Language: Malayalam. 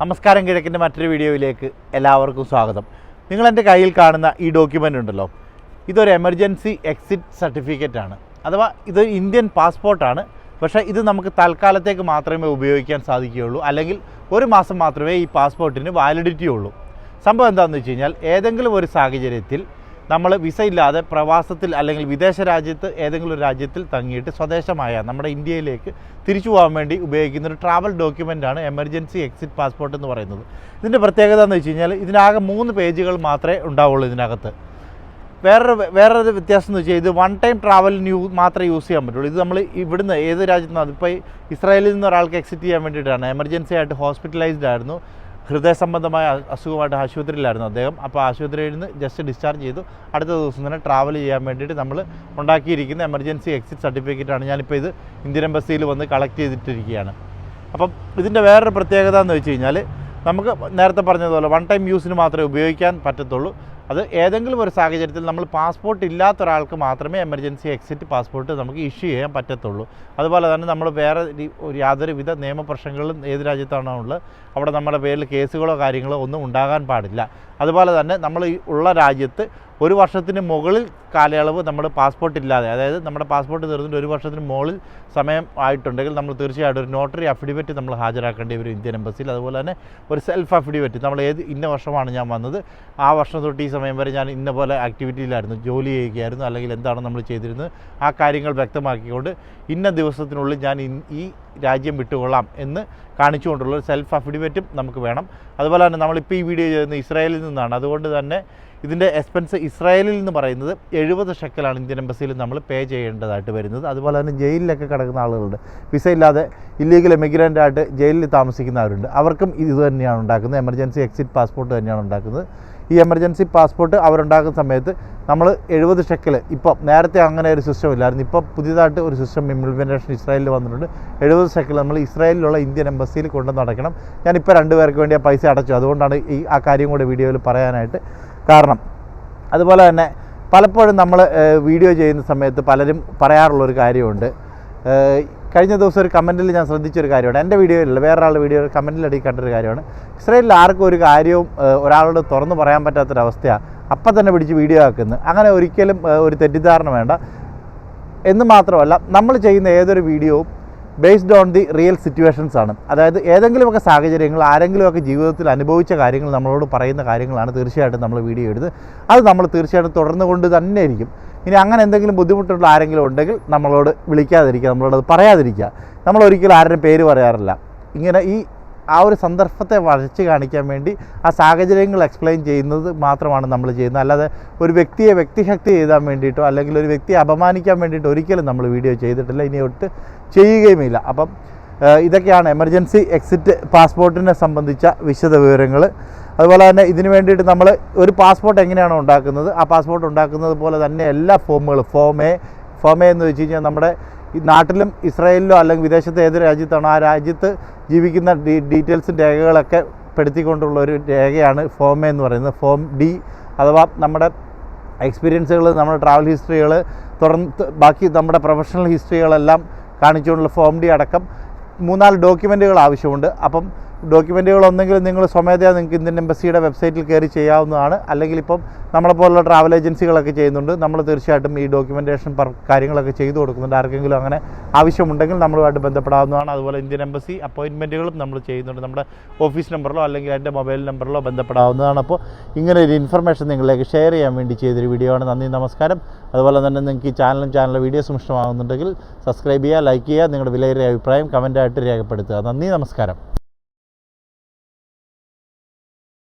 നമസ്കാരം കിഴക്കിന്റെ മറ്റൊരു വീഡിയോയിലേക്ക് എല്ലാവർക്കും സ്വാഗതം. നിങ്ങൾ എന്റെ കയ്യിൽ കാണുന്ന ഈ ഡോക്യുമെന്റ് ഉണ്ടല്ലോ. ഇതൊരു എമർജൻസി എക്സിറ്റ് സർട്ടിഫിക്കറ്റ് ആണ്. അഥവാ ഇത് ഇന്ത്യൻ പാസ്പോർട്ടാണ് പക്ഷേ ഇത് നമുക്ക് തൽക്കാലത്തേക്ക് മാത്രമേ ഉപയോഗിക്കാൻ സാധിക്കുകയുള്ളൂ. അല്ലെങ്കിൽ ഒരു മാസം മാത്രമേ ഈ പാസ്പോർട്ടിന് വാലിഡിറ്റി ഉള്ളൂ. സംഭവം എന്താണെന്ന് വെച്ച് കഴിഞ്ഞാൽ ഏതെങ്കിലും ഒരു സാഹചര്യത്തിൽ നമ്മൾ വിസ ഇല്ലാതെ പ്രവാസത്തിൽ അല്ലെങ്കിൽ വിദേശ രാജ്യത്ത് ഏതെങ്കിലും ഒരു രാജ്യത്തിൽ തങ്ങിയിട്ട് സ്വദേശമായ നമ്മുടെ ഇന്ത്യയിലേക്ക് തിരിച്ചു പോകാൻ വേണ്ടി ഉപയോഗിക്കുന്ന ഒരു ട്രാവൽ ഡോക്യുമെന്റാണ് എമർജൻസി എക്സിറ്റ് പാസ്പോർട്ട് എന്ന് പറയുന്നത്. ഇതിന്റെ പ്രത്യേകത എന്ന് വെച്ച് കഴിഞ്ഞാൽ ഇതിനാകെ മൂന്ന് പേജുകൾ മാത്രമേ ഉണ്ടാവുള്ളൂ ഇതിനകത്ത്. വേറൊരു വേറൊരു വ്യത്യാസം എന്ന് വെച്ചാൽ ഇത് വൺ ടൈം ട്രാവലിന് യൂ മാത്രമേ യൂസ് ചെയ്യാൻ പറ്റുള്ളൂ. ഇത് നമ്മൾ ഇവിടുന്ന് ഏത് രാജ്യത്തു നിന്ന് അതിപ്പോൾ ഇസ്രായേലിൽ നിന്ന് ഒരാൾക്ക് എക്സിറ്റ് ചെയ്യാൻ വേണ്ടിയിട്ടാണ്. എമർജൻസി ആയിട്ട് ഹോസ്പിറ്റലൈസ്ഡ് ആയിരുന്നു. ഹൃദയ സംബന്ധമായ അസുഖമായിട്ട് ആശുപത്രിയിലായിരുന്നു അദ്ദേഹം. അപ്പോൾ ആശുപത്രിയിൽ നിന്ന് ജസ്റ്റ് ഡിസ്ചാർജ് ചെയ്തു. അടുത്ത ദിവസം തന്നെ ട്രാവൽ ചെയ്യാൻ വേണ്ടിയിട്ട് നമ്മൾ ഉണ്ടാക്കിയിരിക്കുന്ന എമർജൻസി എക്സിറ്റ് സർട്ടിഫിക്കറ്റാണ് ഞാനിപ്പോൾ ഇത് ഇന്ത്യൻ എംബസിയിൽ വന്ന് കളക്ട് ചെയ്തിട്ടിരിക്കുകയാണ്. അപ്പം ഇതിന്റെ വേറൊരു പ്രത്യേകത എന്ന് വെച്ച് കഴിഞ്ഞാൽ നമുക്ക് നേരത്തെ പറഞ്ഞതുപോലെ വൺ ടൈം യൂസിന് മാത്രമേ ഉപയോഗിക്കാൻ പറ്റത്തുള്ളൂ. അത് ഏതെങ്കിലും ഒരു സാഹചര്യത്തിൽ നമ്മൾ പാസ്പോർട്ട് ഇല്ലാത്ത ഒരാൾക്ക് മാത്രമേ എമർജൻസി എക്സിറ്റ് പാസ്പോർട്ട് നമുക്ക് ഇഷ്യൂ ചെയ്യാൻ പറ്റത്തുള്ളൂ. അതുപോലെ തന്നെ നമ്മൾ വേറെ യാതൊരുവിധ നിയമപ്രശ്നങ്ങളും ഏത് രാജ്യത്താണോ ഉള്ളത് അവിടെ നമ്മുടെ പേരിൽ കേസുകളോ കാര്യങ്ങളോ ഒന്നും ഉണ്ടാകാൻ പാടില്ല. അതുപോലെ തന്നെ നമ്മൾ ഉള്ള രാജ്യത്ത് ഒരു വർഷത്തിന് മുകളിൽ കാലയളവ് നമ്മുടെ പാസ്പോർട്ട് ഇല്ലാതെ അതായത് നമ്മുടെ പാസ്പോർട്ട് തീർന്നിട്ട് ഒരു വർഷത്തിന് മുകളിൽ സമയം ആയിട്ടുണ്ടെങ്കിൽ നമ്മൾ തീർച്ചയായിട്ടും ഒരു നോട്ടറി അഫിഡവിറ്റ് നമ്മൾ ഹാജരാക്കേണ്ടി വരും ഇന്ത്യൻ എംബസിയിൽ അതുപോലെ തന്നെ ഒരു സെൽഫ് അഫിഡവിറ്റ് നമ്മൾ ഏത് ഇന്ന വർഷമാണ് ഞാൻ വന്നത് ആ വർഷം തൊട്ട് ഈ സമയം വരെ ഞാൻ ഇന്ന പോലെ ആക്ടിവിറ്റിയിലായിരുന്നു ജോലി ചെയ്യുകയായിരുന്നു അല്ലെങ്കിൽ എന്താണ് നമ്മൾ ചെയ്തിരുന്നത് ആ കാര്യങ്ങൾ വ്യക്തമാക്കിക്കൊണ്ട് ഇന്ന ദിവസത്തിനുള്ളിൽ ഞാൻ ഈ രാജ്യം വിട്ടുകൊള്ളാം എന്ന് കാണിച്ചുകൊണ്ടുള്ള ഒരു സെൽഫ് അഫിഡവിറ്റും നമുക്ക് വേണം. അതുപോലെ തന്നെ നമ്മളിപ്പോൾ ഈ വീഡിയോ ചെയ്യുന്നത് ഇസ്രായേലിൽ നിന്നാണ്. അതുകൊണ്ട് തന്നെ ഇതിന്റെ എക്സ്പെൻസ് ഇസ്രായേലിൽ നിന്ന് പറയുന്നത് എഴുപത് ഷെക്കലാണ് ഇന്ത്യൻ എംബസിയിൽ നമ്മൾ പേ ചെയ്യേണ്ടതായിട്ട് വരുന്നത്. അതുപോലെ തന്നെ ജയിലിലൊക്കെ കിടക്കുന്ന ആളുകളുണ്ട്. വിസ ഇല്ലാതെ ഇല്ലീഗൽ എമിഗ്രന്റ് ആയിട്ട് ജയിലിൽ താമസിക്കുന്നവരുണ്ട്. അവർക്കും ഇത് തന്നെയാണ് ഉണ്ടാക്കുന്നത്. എമർജൻസി എക്സിറ്റ് പാസ്പോർട്ട് തന്നെയാണ് ഉണ്ടാക്കുന്നത്. ഈ എമർജൻസി പാസ്പോർട്ട് അവരുണ്ടാക്കുന്ന സമയത്ത് നമ്മൾ എഴുപത് ഷെക്കൽ ഇപ്പം നേരത്തെ അങ്ങനെ ഒരു സിസ്റ്റം ഇല്ലായിരുന്നു. ഇപ്പോൾ പുതിയതായിട്ട് ഒരു സിസ്റ്റം ഇംപ്ലിമെന്റേഷൻ ഇസ്രായേലിൽ വന്നിട്ടുണ്ട്. എഴുപത് ഷെക്കൽ നമ്മൾ ഇസ്രായേലിലുള്ള ഇന്ത്യൻ എംബസിയിൽ കൊണ്ടുവന്ന് അടയ്ക്കണം ഞാനിപ്പോൾ രണ്ട് പേർക്ക് വേണ്ടി ആ പൈസ അടച്ചു. അതുകൊണ്ടാണ് ഈ ആ കാര്യം കൂടെ വീഡിയോയിൽ പറയാനായിട്ട് കാരണം. അതുപോലെ തന്നെ പലപ്പോഴും നമ്മൾ വീഡിയോ ചെയ്യുന്ന സമയത്ത് പലരും പറയാറുള്ളൊരു കാര്യമുണ്ട്. കഴിഞ്ഞ ദിവസം ഒരു കമന്റിൽ ഞാൻ ശ്രദ്ധിച്ചൊരു കാര്യമാണ് എന്റെ വീഡിയോയിലല്ല വേറൊരാളുടെ വീഡിയോ കമന്റിലടി കണ്ടൊരു കാര്യമാണ്. ഇസ്രയേലിൽ ആർക്കും ഒരു കാര്യവും ഒരാളോട് തുറന്ന് പറയാൻ പറ്റാത്തൊരവസ്ഥയാണ് അപ്പം തന്നെ പിടിച്ച് വീഡിയോ ആക്കുന്നത്. അങ്ങനെ ഒരിക്കലും ഒരു തെറ്റിദ്ധാരണ വേണ്ട. എന്ന് മാത്രമല്ല നമ്മൾ ചെയ്യുന്ന ഏതൊരു വീഡിയോവും based on the real situations ആണ്. അതായത് ഏതെങ്കിലുമൊക്കെ സാഹചര്യങ്ങൾ ആരെങ്കിലുമൊക്കെ ജീവിതത്തിൽ അനുഭവിച്ച കാര്യങ്ങൾ നമ്മളോട് പറയുന്ന കാര്യങ്ങളാണ് തീർച്ചയായിട്ടും നമ്മൾ വീഡിയോ എടുത്ത് അത് നമ്മൾ തീർച്ചയായിട്ടും തുടർന്നു കൊണ്ട് തന്നെ ഇരിക്കും. ഇനി അങ്ങനെ എന്തെങ്കിലും ബുദ്ധിമുട്ടുള്ള ആരെങ്കിലും ഉണ്ടെങ്കിൽ നമ്മളോട് വിളിക്കാതിരിക്കുക നമ്മളോട് അത് പറയാതിരിക്കുക. നമ്മൾ ഒരിക്കലും ആരുടെയും പേര് പറയാറില്ല. ഇങ്ങനെ ഈ ആ ഒരു സന്ദർഭത്തെ വരച്ച് കാണിക്കാൻ വേണ്ടി ആ സാഹചര്യങ്ങൾ എക്സ്പ്ലെയിൻ ചെയ്യുന്നത് മാത്രമാണ് നമ്മൾ ചെയ്യുന്നത്. അല്ലാതെ ഒരു വ്യക്തിയെ വ്യക്തിശക്തി ചെയ്താൻ വേണ്ടിയിട്ടോ അല്ലെങ്കിൽ ഒരു വ്യക്തിയെ അപമാനിക്കാൻ വേണ്ടിയിട്ടോ ഒരിക്കലും നമ്മൾ വീഡിയോ ചെയ്തിട്ടില്ല. ഇനി ഒട്ട് ചെയ്യുകയുമില്ല. അപ്പം ഇതൊക്കെയാണ് എമർജൻസി എക്സിറ്റ് പാസ്പോർട്ടിനെ സംബന്ധിച്ച വിശദ വിവരങ്ങൾ. അതുപോലെ തന്നെ ഇതിന് വേണ്ടിയിട്ട് നമ്മൾ ഒരു പാസ്പോർട്ട് എങ്ങനെയാണ് ഉണ്ടാക്കുന്നത്? ആ പാസ്പോർട്ട് ഉണ്ടാക്കുന്നത് പോലെ തന്നെ എല്ലാ ഫോമുകളും ഫോമേ എ ഫോം എ എന്ന് വെച്ച് കഴിഞ്ഞാൽ നമ്മുടെ ഈ നാട്ടിലും ഇസ്രായേലിലോ അല്ലെങ്കിൽ വിദേശത്തെ ഏത് രാജ്യത്താണോ ആ രാജ്യത്ത് ജീവിക്കുന്ന ഡീ ഡീറ്റെയിൽസും രേഖകളൊക്കെ പെടുത്തിക്കൊണ്ടുള്ള ഒരു രേഖയാണ് ഫോം എന്ന് പറയുന്നത്. ഫോം ഡി അഥവാ നമ്മുടെ എക്സ്പീരിയൻസുകൾ നമ്മുടെ ട്രാവൽ ഹിസ്റ്ററികൾ തുടർന്ന് ബാക്കി നമ്മുടെ പ്രൊഫഷണൽ ഹിസ്റ്ററികളെല്ലാം കാണിച്ചുകൊണ്ടുള്ള ഫോം ഡി അടക്കം മൂന്നാൽ ഡോക്യുമെന്റുകൾ ആവശ്യമുണ്ട്. അപ്പം ഡോക്യുമെന്റുകൾ ഒന്നെങ്കിൽ നിങ്ങൾ സ്വമേധയാ നിങ്ങൾക്ക് ഇന്ത്യൻ എംബസിയുടെ വെബ്സൈറ്റിൽ കയറി ചെയ്യാവുന്നതാണ്. അല്ലെങ്കിൽ ഇപ്പം നമ്മളെപ്പോലുള്ള ട്രാവൽ ഏജൻസികളൊക്കെ ചെയ്യുന്നുണ്ട്. നമ്മൾ തീർച്ചയായിട്ടും ഈ ഡോക്യുമെന്റേഷൻ കാര്യങ്ങളൊക്കെ ചെയ്തു കൊടുക്കുന്നുണ്ട്. ആർക്കെങ്കിലും അങ്ങനെ ആവശ്യമുണ്ടെങ്കിൽ നമ്മളുമായിട്ട് ബന്ധപ്പെടാവുന്നതാണ്. അതുപോലെ ഇന്ത്യൻ എംബസി അപ്പോയിൻമെന്റുകളും നമ്മൾ ചെയ്യുന്നുണ്ട്. നമ്മുടെ ഓഫീസ് നമ്പറിലോ അല്ലെങ്കിൽ എന്റെ മൊബൈൽ നമ്പറിലോ ബന്ധപ്പെടാവുന്നതാണ്. അപ്പോൾ ഇങ്ങനെ ഒരു ഇൻഫർമേഷൻ നിങ്ങളിലേക്ക് ഷെയർ ചെയ്യാൻ വേണ്ടി ചെയ്തൊരു വീഡിയോ ആണ്. നന്ദി നമസ്കാരം. അതുപോലെ തന്നെ നിങ്ങൾക്ക് ഈ ചാനലും ചാനലിലെ വീഡിയോസും ഇഷ്ടമാകുന്നുണ്ടെങ്കിൽ സബ്സ്ക്രൈബ് ചെയ്യുക ലൈക്ക് ചെയ്യുക. നിങ്ങളുടെ വിലയേറിയ അഭിപ്രായം കമന്റായിട്ട് രേഖപ്പെടുത്തുക. നന്ദി നമസ്കാരം.